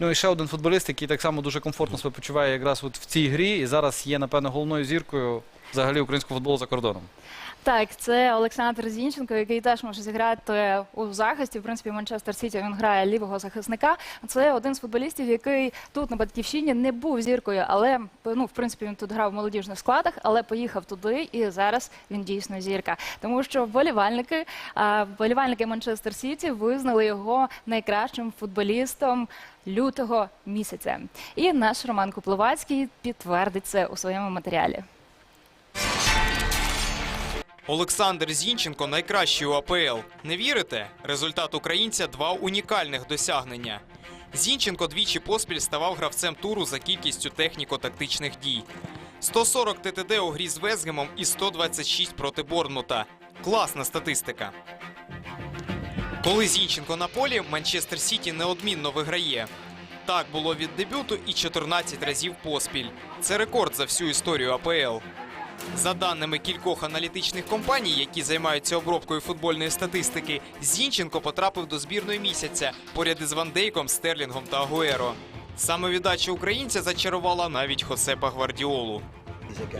Ну і ще один футболіст, який так само дуже комфортно себе почуває якраз от в цій грі, і зараз є, напевно, головною зіркою взагалі українського футболу за кордоном. Так, це Олександр Зінченко, який теж може зіграти у захисті. В принципі, Манчестер Сіті він грає лівого захисника. Це один з футболістів, який тут на батьківщині не був зіркою, але ну, в принципі він тут грав в молодіжних складах, але поїхав туди, і зараз він дійсно зірка. Тому що вболівальники, вболівальники Манчестер Сіті визнали його найкращим футболістом лютого місяця. І наш Роман Купловацький підтвердить це у своєму матеріалі. Олександр Зінченко найкращий у АПЛ. Не вірите? Результат українця два унікальних досягнення. Зінченко двічі поспіль ставав гравцем туру за кількістю техніко-тактичних дій. 140 ТТД у грі з Везгемом і 126 проти Борнмута. Класна статистика. Коли Зінченко на полі, Манчестер Сіті неодмінно виграє. Так було від дебюту і 14 разів поспіль. Це рекорд за всю історію АПЛ. За даними кількох аналітичних компаній, які займаються обробкою футбольної статистики, Зінченко потрапив до збірної місяця поряд із Вандейком, Стерлінгом та Агуеро. Саме віддача українця зачарувала навіть Хосепа Гвардіолу.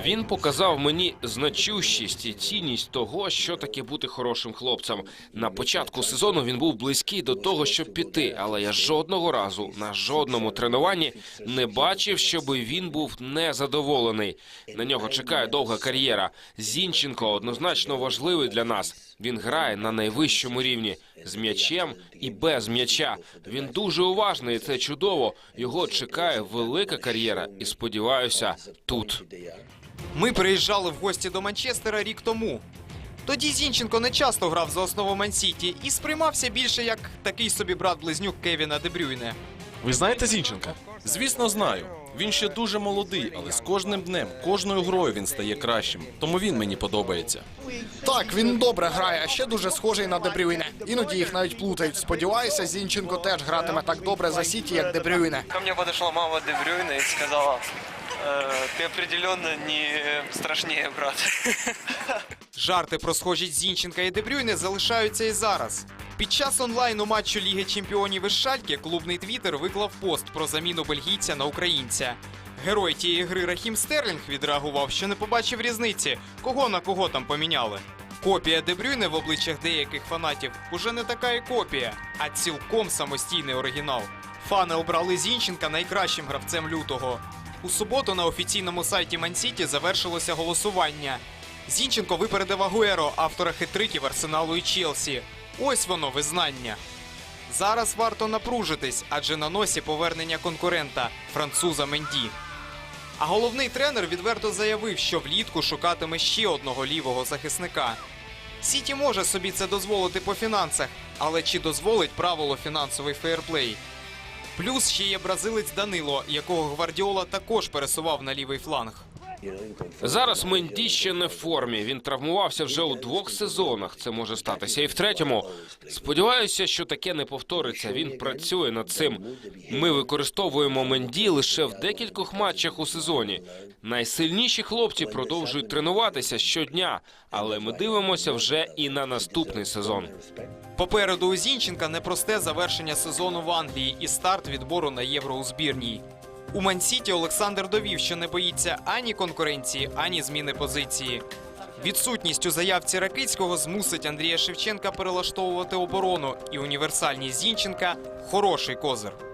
Він показав мені значущість і цінність того, що таке бути хорошим хлопцем. На початку сезону він був близький до того, щоб піти, але я жодного разу на жодному тренуванні не бачив, щоб він був незадоволений. На нього чекає довга кар'єра. Зінченко однозначно важливий для нас. Він грає на найвищому рівні з м'ячем і без м'яча. Він дуже уважний, це чудово. Його чекає велика кар'єра, і сподіваюся, тут. Ми приїжджали в гості до Манчестера рік тому. Тоді Зінченко не часто грав за основу Мансіті і сприймався більше як такий собі брат-близнюк Кевіна Дебрюйне. Ви знаєте Зінченка? Звісно, знаю. Він ще дуже молодий, але з кожним днем, кожною грою він стає кращим. Тому він мені подобається. Так, він добре грає, а ще дуже схожий на Дебрюйне. Іноді їх навіть плутають. Сподіваюся, Зінченко теж гратиме так добре за Сіті, як Дебрюйне. Ко мне подошла мама Де Брюйна и сказала, «Э, ты определенно не страшнее брат. Жарти про схожість Зінченка і Дебрюйне залишаються і зараз. Під час онлайну матчу Ліги Чемпіонів із Шальки клубний твіттер виклав пост про заміну бельгійця на українця. Герой тієї гри Рахім Стерлінг відреагував, що не побачив різниці, кого на кого там поміняли. Копія Дебрюйне в обличчях деяких фанатів уже не така і копія, а цілком самостійний оригінал. Фани обрали Зінченка найкращим гравцем лютого. У суботу на офіційному сайті Мансіті завершилося голосування. Зінченко випередив Агуеро, автора хитриків Арсеналу і Челсі. Ось воно визнання. Зараз варто напружитись, адже на носі повернення конкурента француза Менді. А головний тренер відверто заявив, що влітку шукатиме ще одного лівого захисника. Сіті може собі це дозволити по фінансах, але чи дозволить правило фінансовий фейерплей? Плюс ще є бразилець Данило, якого Гвардіола також пересував на лівий фланг. Зараз Менді ще не в формі. Він травмувався вже у двох сезонах. Це може статися і в третьому. Сподіваюся, що таке не повториться. Він працює над цим. Ми використовуємо Менді лише в декількох матчах у сезоні. Найсильніші хлопці продовжують тренуватися щодня, але ми дивимося вже і на наступний сезон. Попереду у Зінченка непросте завершення сезону в Англії і старт відбору на євро у збірній. У Мансіті Олександр довів, що не боїться ані конкуренції, ані зміни позиції. Відсутність у заявці Ракицького змусить Андрія Шевченка перелаштовувати оборону, і універсальність Зінченка хороший козир.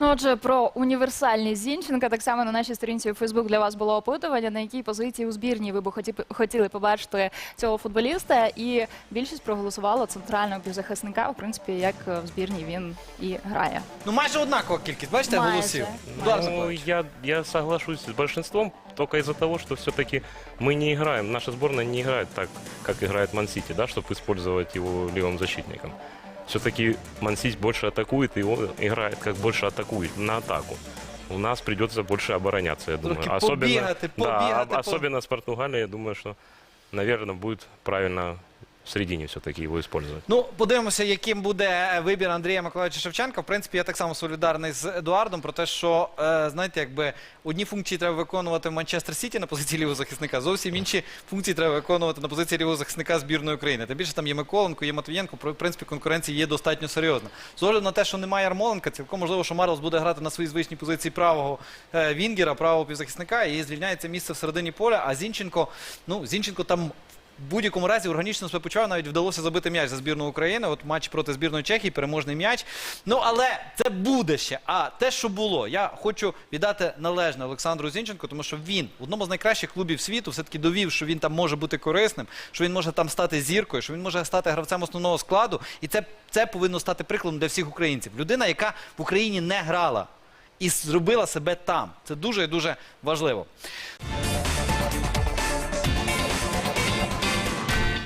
Ну, отже, про універсальність Зінченка так само на нашій сторінці у Фейсбук для вас було опитування, на якій позиції у збірній ви б хоті- хотіли побачити цього футболіста. І більшість проголосувала центрального півзахисника. В принципі, як в збірній він і грає. Ну майже однакова кількість, бачите, Майже. голосів. Удар Ну, Запович. я, я соглашусь с большинством только из-за того, что все-таки мы не играем, наша сборная не играет так, как играет Мансити, да, чтобы использовать его левым защитником. Все-таки Мансись больше атакует, и он играет как больше атакует на атаку. У нас придется больше обороняться, я думаю. Трохи побегать, да, побегать, да, по- особенно с Португалией, я думаю, что, наверное, будет правильно в середине все-таки его использовать. Ну, подивимося, яким буде е, вибір Андрія Миколаївича Шевченка. В принципі, я так само солідарний з Едуардом про те, що е, знаєте, якби одні функції треба виконувати в Манчестер Сіті на позиції лівого захисника, зовсім інші функції треба виконувати на позиції лівого захисника збірної України. Тим більше там є Миколенко, є Матвієнко. В принципі, конкуренція є достатньо серйозна. З огляду на те, що немає Ярмоленка, цілком можливо, що Марлос буде грати на своїй звичній позиції правого е, Вінгера, правого півзахисника, і звільняється місце в середині поля. А Зінченко, ну Зінченко там в будь-якому разі органічно себе почував, навіть вдалося забити м'яч за збірну України. От матч проти збірної Чехії, переможний м'яч. Ну але це буде ще. А те, що було, я хочу віддати належне Олександру Зінченку, тому що він в одному з найкращих клубів світу все-таки довів, що він там може бути корисним, що він може там стати зіркою, що він може стати гравцем основного складу. І це, це повинно стати прикладом для всіх українців. Людина, яка в Україні не грала і зробила себе там. Це дуже дуже важливо.